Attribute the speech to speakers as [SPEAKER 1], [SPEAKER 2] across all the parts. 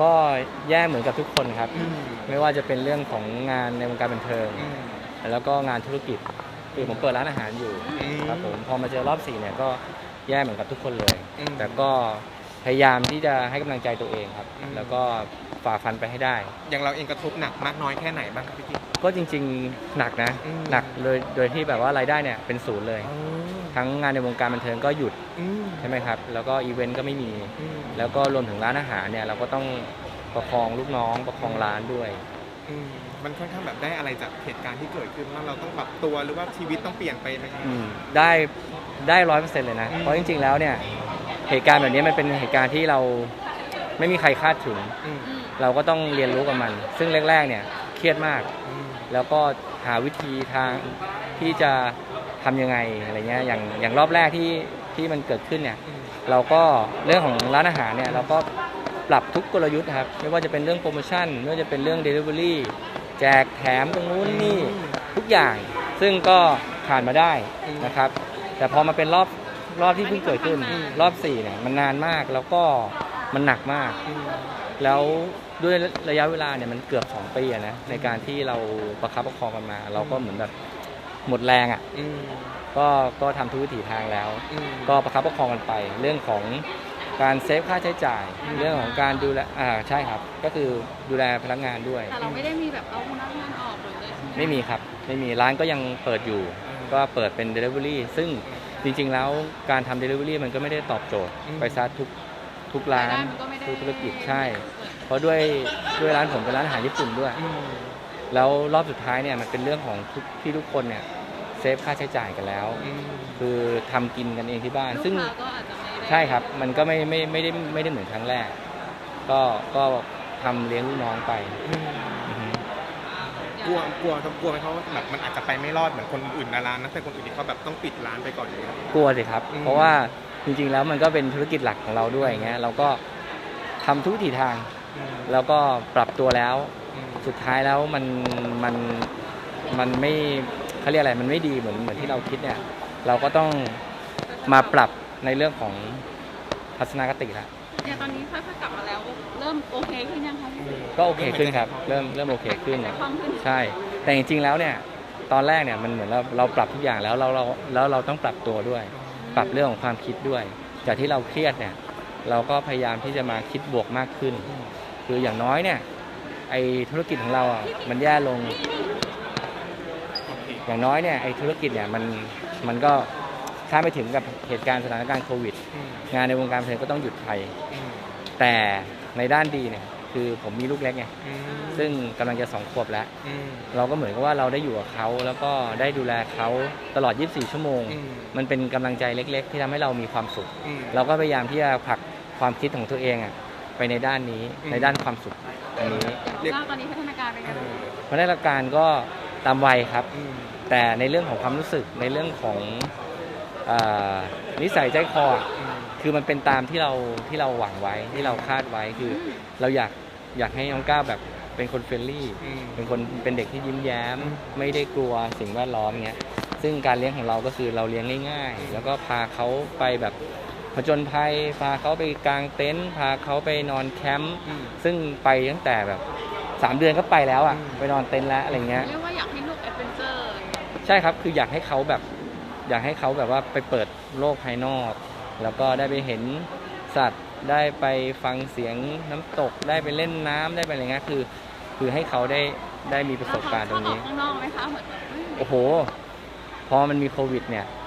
[SPEAKER 1] ก็แย่เหมือนกับทุกคนครับ
[SPEAKER 2] อืม
[SPEAKER 1] ไม่ว่าจะเป็นเรื่องของงานในวงการบันเทิง
[SPEAKER 2] อืม
[SPEAKER 1] แล้วก็งานธุรกิจคือผมเปิดร้านอาหารอยู่
[SPEAKER 2] อืม
[SPEAKER 1] ครับผมพอมาเจอรอบสี่เนี่ยก็แย่เหมือนกับทุกคนเลย
[SPEAKER 2] อืม
[SPEAKER 1] แต่ก็พยายามที่จะให้กำลังใจตัวเองครับ
[SPEAKER 2] อืม
[SPEAKER 1] แล้วก็ฝ่าฟันไปให้ได้
[SPEAKER 2] อย่างเราเองกระทบหนักมากน้อยแค่ไหนบ้างครับพี่กิ๊ก
[SPEAKER 1] ก็จริง ๆหนักนะ
[SPEAKER 2] อืม
[SPEAKER 1] หนักโดยโดยที่แบบว่ารายได้เนี่ยเป็นศูนย์เลย ทั้งงานในวงการบันเทิงก็หยุด
[SPEAKER 2] อืม
[SPEAKER 1] ใช่ไหมครับ แล้วก็อีเวนต์ก็ไม่มี
[SPEAKER 2] อืม
[SPEAKER 1] แล้วก็รวมถึงร้านอาหารเนี่ยเราก็ต้องประคองลูกน้องประคองร้านด้วย
[SPEAKER 2] อืมมันค่อนข้างแบบได้อะไรจากเหตุการณ์ที่เกิดขึ้นบ้างเราต้องปรับตัวหรือว่าชีวิตต้องเปลี่ยนไปไหม
[SPEAKER 1] อืมได้ได้ร้อยเปอร์เซ็นต์เลยนะ
[SPEAKER 2] อืม
[SPEAKER 1] เพราะจริง ๆ แล้วเนี่ยเหตุการณ์แบบนี้มันเป็นเหตุการณ์ที่เราไม่มีใครคาดถึง
[SPEAKER 2] อืม
[SPEAKER 1] เราก็ต้องเรียนรู้กับมัน ซึ่งแรกๆเนี่ย เครียดมาก
[SPEAKER 2] อืม
[SPEAKER 1] แล้วก็หาวิธีทางที่จะทำยังไงอะไรเงี้ยอย่างอย่างรอบแรกที่ที่มันเกิดขึ้นเนี่ย
[SPEAKER 2] อืม
[SPEAKER 1] เราก็เรื่องของร้านอาหารเนี่ยเราก็ปรับทุกกลยุทธ์ครับ ไม่ว่าจะเป็นเรื่องโปรโมชั่นไม่ว่าจะเป็นเรื่อง Delivery แจกแถมตรงนู้นนี่ทุกอย่าง ซึ่งก็ผ่านมาได้นะครับ แต่พอมาเป็นรอบรอบที่เพิ่งเกิดขึ้น รอบ4เนี่ยมันนานมากแล้วก็มันหนักมาก
[SPEAKER 2] อืม
[SPEAKER 1] แล้วด้วยระยะเวลาเนี่ยมันเกือบ2ปีอะนะในการที่เราประคับประคองกันมา เราก็เหมือนแบบหมดแรงอะ
[SPEAKER 2] อืม
[SPEAKER 1] ก็ก็ทำทุกวิถีทางแล้ว
[SPEAKER 2] อืม
[SPEAKER 1] ก็ประคับประคองกันไป เรื่องของการเซฟค่าใช้จ่าย
[SPEAKER 2] อืม
[SPEAKER 1] เรื่องของการดูแลอ่าใช่ครับ ก็คือดูแลพนักงานด้วย
[SPEAKER 3] แต่เราไม่ได้มีแบบเอาพนักงานออกเลยเลยใช่ไหม
[SPEAKER 1] ไม่มีครับ ไม่มีร้านก็ยังเปิดอยู่ ก็เปิดเป็น Delivery ซึ่งจริง ๆ แล้วการทำ Delivery มันก็ไม่ได้ตอบโจทย์
[SPEAKER 2] อืม
[SPEAKER 1] ไปซะทุกทุกร้าน
[SPEAKER 3] รายได้มันก็ไม่ได้
[SPEAKER 1] ทุกธุรกิจใช่ เพราะด้วยด้วยร้านผมเป็นร้านอาหารญี่ปุ่นด้วย
[SPEAKER 2] อืม
[SPEAKER 1] แล้วรอบสุดท้ายเนี่ยมันเป็นเรื่องของทุกที่ทุกคนเนี่ยเซฟค่าใช้จ่ายกันแล้ว
[SPEAKER 2] อืม
[SPEAKER 1] คือทำกินกันเองที่บ้าน
[SPEAKER 3] ลูก
[SPEAKER 1] ซึ่ง
[SPEAKER 3] ค้าก็อาจจะไม่ได้
[SPEAKER 1] ใช่ครับ มันก็ไม่ไม่ไม่ได้ไม่ได้เหมือนครั้งแรก ก็ก็ทำเลี้ยงลูกน้องไป
[SPEAKER 2] อืม
[SPEAKER 1] อือฮึ
[SPEAKER 2] กลัวกลัวครับกลัวไหมเขาว่าแบบมันอาจจะไปไม่รอดเหมือนคนอื่นดารานักแต่คนอื่นที่เขาแบบต้องปิดร้านไปก่อนอย่างเงี้ย
[SPEAKER 1] กลัวสิครับ
[SPEAKER 2] อืม
[SPEAKER 1] เพราะว่าจริงๆแล้วมันก็เป็นธุรกิจหลักของเราด้วยอย่างเงี้ย เราก็ ทำทุกวิถีทาง
[SPEAKER 2] อืม
[SPEAKER 1] แล้วก็ปรับตัวแล้ว
[SPEAKER 2] อืม
[SPEAKER 1] สุดท้ายแล้วมันมันมันไม่เขาเรียกอะไรมันไม่ดีเหมือนเหมือนที่เราคิดเนี่ย เราก็ต้องมาปรับในเรื่องของทัศนคติละ
[SPEAKER 3] เนี่ยตอนนี้ค่อยๆกลับมาแล้วเริ่มโอเคขึ้นยังคะพี่
[SPEAKER 1] ก็โอเคขึ้นครับ เริ่มเริ่มโอเคขึ้น
[SPEAKER 3] แต่คล่องขึ้น
[SPEAKER 1] ใช่ แต่จริงๆแล้วเนี่ย ตอนแรกเนี่ยมันเหมือนเราเราปรับทุกอย่างแล้วเราเราแล้วเราต้องปรับตัวด้วย ปรับเรื่องของความคิดด้วย จากที่เราเครียดเนี่ย เราก็พยายามที่จะมาคิดบวกมากขึ้น
[SPEAKER 2] อืม
[SPEAKER 1] คืออย่างน้อยเนี่ยไอธุรกิจของเราอะมันแย่ลง
[SPEAKER 2] โอเค
[SPEAKER 1] อย่างน้อยเนี่ยไอธุรกิจเนี่ยมันมันก็ถ้าไม่ถึงกับเหตุการณ์สถานการณ์โควิด
[SPEAKER 2] อืม
[SPEAKER 1] งานในวงการบันเทิงก็ต้องหยุดไป
[SPEAKER 2] อืม
[SPEAKER 1] แต่ในด้านดีเนี่ยคือผมมีลูกเล็กไง
[SPEAKER 2] อืม
[SPEAKER 1] ซึ่งกำลังจะสองขวบแล้ว
[SPEAKER 2] อืม
[SPEAKER 1] เราก็เหมือนกับว่าเราได้อยู่กับเขาแล้วก็ได้ดูแลเขาตลอด 24 ชั่วโมง
[SPEAKER 2] อืม
[SPEAKER 1] มันเป็นกำลังใจเล็ก ๆ ที่ทำให้เรามีความสุข
[SPEAKER 2] อืม
[SPEAKER 1] เราก็พยายามที่จะผลัก ความคิดของตัวเองอะไปในด้านนี้
[SPEAKER 2] อืม
[SPEAKER 1] ในด้านความสุขอันนี้
[SPEAKER 2] เรียก
[SPEAKER 3] ล่าตอนนี้พัฒนาการเป็นไง
[SPEAKER 2] เอ
[SPEAKER 3] บ้าง
[SPEAKER 2] อ
[SPEAKER 1] พัฒนาการก็ตามวัยครับ
[SPEAKER 2] อืม
[SPEAKER 1] แต่ในเรื่องของความรู้สึกในเรื่องของเออนิสัยใจคออะ
[SPEAKER 2] อืม
[SPEAKER 1] คือมันเป็นตามที่เราที่เราหวังไว้ที่เราคาดไว้คือเราอยากอยากให้น้องก้าวแบบเป็นคนเฟรนลี่
[SPEAKER 2] อืม
[SPEAKER 1] เป็นคนเป็นเด็กที่ยิ้มแย้ม
[SPEAKER 2] อืม
[SPEAKER 1] ไม่ได้กลัวสิ่งแวดล้อมเงี้ยซึ่งการเลี้ยงของเราก็คือเราเลี้ยงง่าย ๆ แล้วก็พาเขาไปแบบ ผจญภัยพาเขาไปกางเต็นท์พาเขาไปนอนแคมป์
[SPEAKER 2] อืม
[SPEAKER 1] ซึ่งไปตั้งแต่แบบสามเดือนก็ไปแล้วอะ
[SPEAKER 2] อืม
[SPEAKER 1] ไปนอนเต็นท์แล้วอะไรเงี้ย
[SPEAKER 3] เรียกว่าอยากให้ลูกแอดเวนเจอร์อะไรอย่างเงี้ย
[SPEAKER 1] ใช่ครับคืออยากให้เขาแบบ อยากให้เขาแบบว่าไปเปิดโลกภายนอก แล้วก็ได้ไปเห็นสัตว์ได้ไปฟังเสียงน้ำตกได้ไปเล่นน้ำได้ไปอะไรเงี้ยคือ คือให้เขาได้ได้มีประสบการณ์ตรงนี้
[SPEAKER 3] แล้วเขาชอบออกข้างนอกไหมคะเหมือนแบบเฮ้ย
[SPEAKER 1] โอ้โหพอมันมีโควิดเนี่ย
[SPEAKER 3] อ๋อ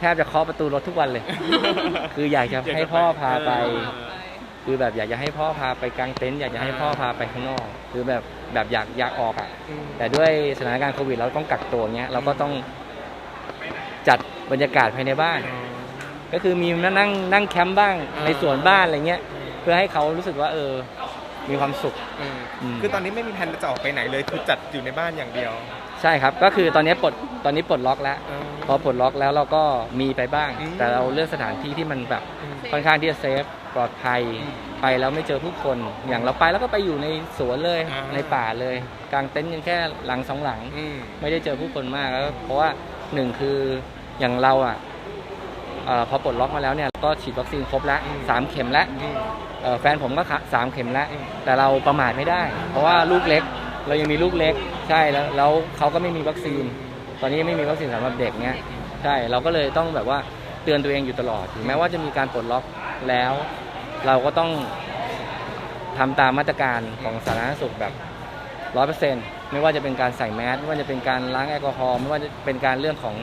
[SPEAKER 1] แทบจะเคาะประตูรถทุกวันเลย คืออยากจะให้พ่อพาไป คือแบบอยากจะให้พ่อพาไปกางเต็นท์อยากจะให้พ่อพาไปข้างนอก คือแบบแบบอยากอยากออกอะ
[SPEAKER 2] อืม
[SPEAKER 1] แต่ด้วยสถานการณ์โควิดเราต้องกักตัวเงี้ยเราก็ต้องจัดบรรยากาศภายในบ้าน
[SPEAKER 2] อ๋อ
[SPEAKER 1] ก็คือมีนั่งนั่งนั่งแคมป์บ้าง
[SPEAKER 2] อ่า
[SPEAKER 1] ในสวนบ้านอะไรเงี้ย เพื่อให้เขารู้สึกว่าเออมีความสุข
[SPEAKER 2] อืม
[SPEAKER 1] อืม
[SPEAKER 2] คือตอนนี้ไม่มีแผนจะออกไปไหนเลย คือจัดอยู่ในบ้านอย่างเดียว
[SPEAKER 1] ใช่ครับก็คือตอนนี้ปลดตอนนี้ปลดล็อกแล้ว
[SPEAKER 2] อ๋อ
[SPEAKER 1] พอปลดล็อกแล้วเราก็มีไปบ้าง
[SPEAKER 2] อืม
[SPEAKER 1] แต่เราเลือกสถานที่ที่มันแบบ
[SPEAKER 2] อืม
[SPEAKER 1] ค่อนข้างที่จะเซฟปลอดภัย
[SPEAKER 2] อืม
[SPEAKER 1] ไปแล้วไม่เจอผู้คน อย่างเราไปแล้วก็ไปอยู่ในสวนเลย
[SPEAKER 2] อ่า
[SPEAKER 1] ในป่าเลยกางเต็นท์กันแค่หลังสองหลัง
[SPEAKER 2] อืม
[SPEAKER 1] ไม่ได้เจอผู้คนมากแล้วเพราะว่าหนึ่งคืออย่างเราอะเเอ่อพอปลดล็อกมาแล้วเนี่ยก็ฉีดวัคซีนครบแล้วสามเข็มแล้ว
[SPEAKER 2] อืม
[SPEAKER 1] เอ่อแฟนผมก็ค่ะสามเข็มแล้ว
[SPEAKER 2] อืม
[SPEAKER 1] แต่เราประมาทไม่ได้ เพราะว่าลูกเล็ก เรายังมีลูกเล็กใช่แล้วแล้วเขาก็ไม่มีวัคซีน ตอนนี้ไม่มีวัคซีนสำหรับเด็กเนี่ยใช่เราก็เลยต้องแบบว่าเตือนตัวเองอยู่ตลอดถึงแม้ว่าจะมีการปลดล็อกแล้ว เราก็ต้องทำตามมาตรการของสาธารณสุขแบบร้อยเปอร์เซ็นต์ไม่ว่าจะเป็นการใส่แมสไม่ว่าจะเป็นการล้างแอลกอฮอล์ไม่ว่าจะเป็นการเรื่องของ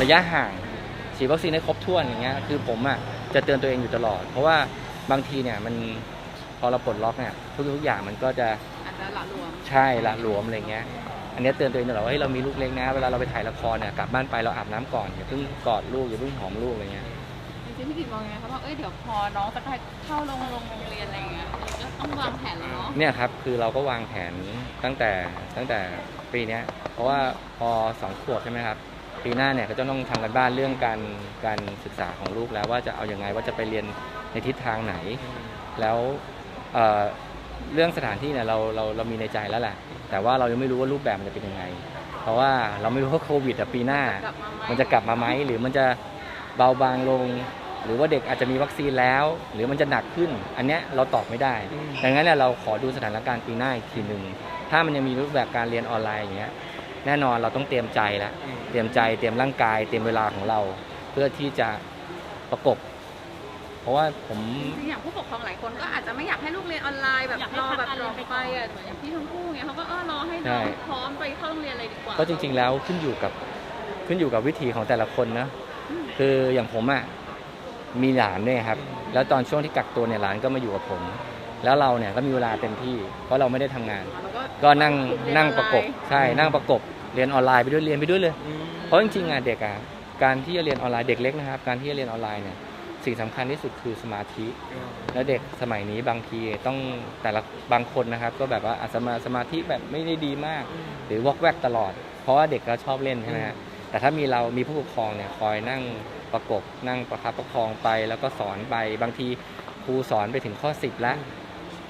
[SPEAKER 1] ระยะห่างฉีดวัคซีนให้ครบถ้วนอย่างเงี้ยคือผมอะจะเตือนตัวเองอยู่ตลอด เพราะว่าบางทีเนี่ยมันพอเราปลดล็อกเนี่ยทุกทุกๆอย่างมันก็จะ
[SPEAKER 3] อาจจะหละหลวม
[SPEAKER 1] ใช่ละหลวมอะไรเงี้ย อันเนี้ยเตือนตัวเองตลอดว่าเฮ้ยเรามีลูกเล็กนะ เวลาเราไปถ่ายละครเนี่ยกลับบ้านไปเราอาบน้ำก่อนอย่าเพิ่งกอดลูกอย่าเพิ่งหอมลูกอะไรเงี้ย
[SPEAKER 3] จริงๆพี่กิตมองยังไงคะว่าเอ้ยเดี๋ยวพอน้องจะเข้าโรงโรงเรียนอะไรอย่างเงี้ยเราก็ต้องวางแผนแล้วเนาะ
[SPEAKER 1] เนี่ยครับคือเราก็วางแผนตั้งแต่ตั้งแต่ปีเนี้ยเพราะว่าพอสองขวบใช่ไหมครับปีหน้าเนี่ยก็จะต้องทำกันบ้านเรื่องการการศึกษาของลูกแล้วว่าจะเอาอยัางไงว่าจะไปเรียนในทิศทางไหน แล้วเอ่อ เรื่องสถานที่เนี่ยเราเราเรามีในใจแล้วแหละ แต่ว่าเรายังไม่รู้ว่ารูปแบบมันจะเป็นยังไง เพราะว่าเราไม่รู้ว่าโควิดอะปีหน้า
[SPEAKER 3] กลับมาไหม
[SPEAKER 1] มันจะกลับมาไหมหรือมันจะเบาบางลง หรือว่าเด็กอาจจะมีวัคซีนแล้ว หรือมันจะหนักขึ้น อันเนี้ยเราตอบไม่ได้
[SPEAKER 2] อืม
[SPEAKER 1] ดังนั้นเนี่ยเราขอดูสถานการณ์ปีหน้าอีกทีหนึ่งถ้ามันยังมีรูปแบบการเรียนออนไลน์อย่างเงี้ยแน่นอนเราต้องเตรียมใจแล้ว
[SPEAKER 2] อืม
[SPEAKER 1] เตรียมใจเตรียมร่างกาย เตรียมเวลาของเรา เพื่อที่จะประกบเพ ราะว่าผม
[SPEAKER 3] จริงๆอย่างผู้ปกครองหลายคนก็อาจจะไม่อยากให้ลูกเรียนออนไลน์แบบ
[SPEAKER 4] อยากให้
[SPEAKER 3] รอ
[SPEAKER 4] พัก
[SPEAKER 3] แบบ
[SPEAKER 4] การเรี
[SPEAKER 3] ร
[SPEAKER 4] ย
[SPEAKER 3] อน
[SPEAKER 4] ไป
[SPEAKER 3] ไป
[SPEAKER 4] ก่อน
[SPEAKER 3] อะเหมือนอย่างพี่ชมพู่เงี้ยเขาก็เออรอให้
[SPEAKER 1] ใช่
[SPEAKER 3] น้องพร้อมไปเข้าโรงเรียนเลยดีกว่า
[SPEAKER 1] ก็จริง ๆ แล้วขึ้นอยู่กับขึ้นอยู่กับวิธีของแต่ละคนนะคืออย่างผมอะมีหลานด้วยครับ แล้วตอนช่วงที่กักตัวเนี่ยหลานก็มาอยู่กับผม แล้วเราเนี่ยก็มีเวลาเต็มที่ เพราะเราไม่ได้ทำงาน
[SPEAKER 3] แล้วก็
[SPEAKER 1] ก็นั่ง
[SPEAKER 3] เรียน
[SPEAKER 1] นั่งประกบ
[SPEAKER 3] ออนไลน์
[SPEAKER 1] ใช่นั่งประกบเรียนออนไลน์ไปด้วยเรียนไปด้วยเลย
[SPEAKER 2] อืม
[SPEAKER 1] เพราะจริงๆอะเด็กอะการที่จะเรียนออนไลน์เด็กเล็กนะครับ การที่จะเรียนออนไลน์เนี่ย สิ่งสำคัญที่สุดคือสมาธิ แล้วเด็กสมัยนี้บางทีต้องแต่ละบางคนนะครับ ก็แบบว่าอาจจะมาสมาธิแบบไม่ได้ดีมาก หรือวอกแวกตลอด เพราะว่าเด็กก็ชอบเล่นใช่ไหมฮะแต่ถ้ามีเรามีผู้ปกครองเนี่ยคอยนั่งประกบนั่งประคับประคองไป แล้วก็สอนไปบางทีครูสอนไปถึงข้อ10แล้ว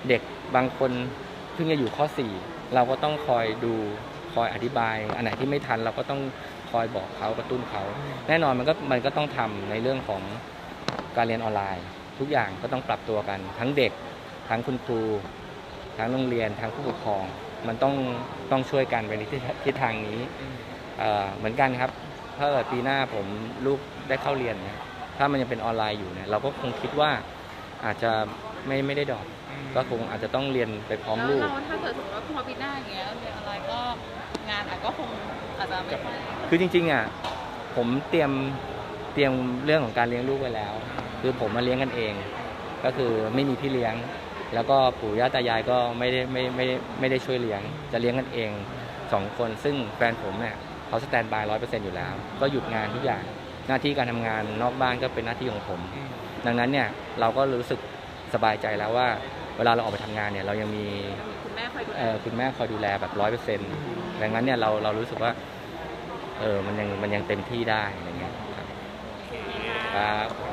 [SPEAKER 1] เด็กบางคนเพิ่งจะอยู่ข้อ4เราก็ต้องคอยดูคอยอธิบาย อันไหนที่ไม่ทันเราก็ต้องคอยบอกเขากระตุ้นเขา แน่นอนมันก็มันก็ต้องทำในเรื่องของ การเรียนออนไลน์ ทุกอย่างก็ต้องปรับตัวกัน ทั้งเด็ก ทั้งคุณครู ทั้งโรงเรียน ทั้งผู้ปกครอง มันต้องต้องช่วยกันไปในทิศทิศทางนี้
[SPEAKER 2] อืม
[SPEAKER 1] เอ่อเหมือนกันครับ ถ้าเกิดปีหน้าผมลูกได้เข้าเรียนเนี่ยถ้ามันยังเป็นออนไลน์อยู่เนี่ยเราก็คงคิดว่าอาจจะไม่ไม่ได้ดรอก ก็คงอาจจะต้องเรียนไปพร้อม
[SPEAKER 3] แล้ว
[SPEAKER 1] ลูก
[SPEAKER 3] เราถ้าเกิดสมมติว่าพอปีหน้าอย่างเงี้ยเรียนออนไลน์ก็งานอาจก็คงอาจจะไม่ค่อย
[SPEAKER 1] คือจริงๆอะผมเตรียม เตรียมเรื่องของการเลี้ยงลูกไว้แล้ว คือผมมาเลี้ยงกันเอง ก็คือไม่มีพี่เลี้ยง แล้วก็ปู่ย่าตายายก็ไม่ได้ไม่ไม่ไม่ได้ช่วยเลี้ยง จะเลี้ยงกันเองสองคน ซึ่งแฟนผมเนี่ยเขาสแตนบายร้อยเปอร์เซ็นต์อยู่แล้ว ก็หยุดงานทุกอย่างหน้าที่การทำงานนอกบ้านก็เป็นหน้าที่ของผม
[SPEAKER 2] อืม
[SPEAKER 1] ดังนั้นเนี่ยเราก็รู้สึกสบายใจแล้วว่า เวลาเราออกไปทำงานเนี่ยเรายังมี
[SPEAKER 3] คุณแม่คอยดูแล
[SPEAKER 1] เอ่อคุณแม่คอยดูแลแบบร้อยเปอร์เซ็นต์ดังนั้นเนี่ยเราเรารู้สึกว่าเออมันยังมันยังเต็มที่ได้อะไรเงี้ยครับ ครับ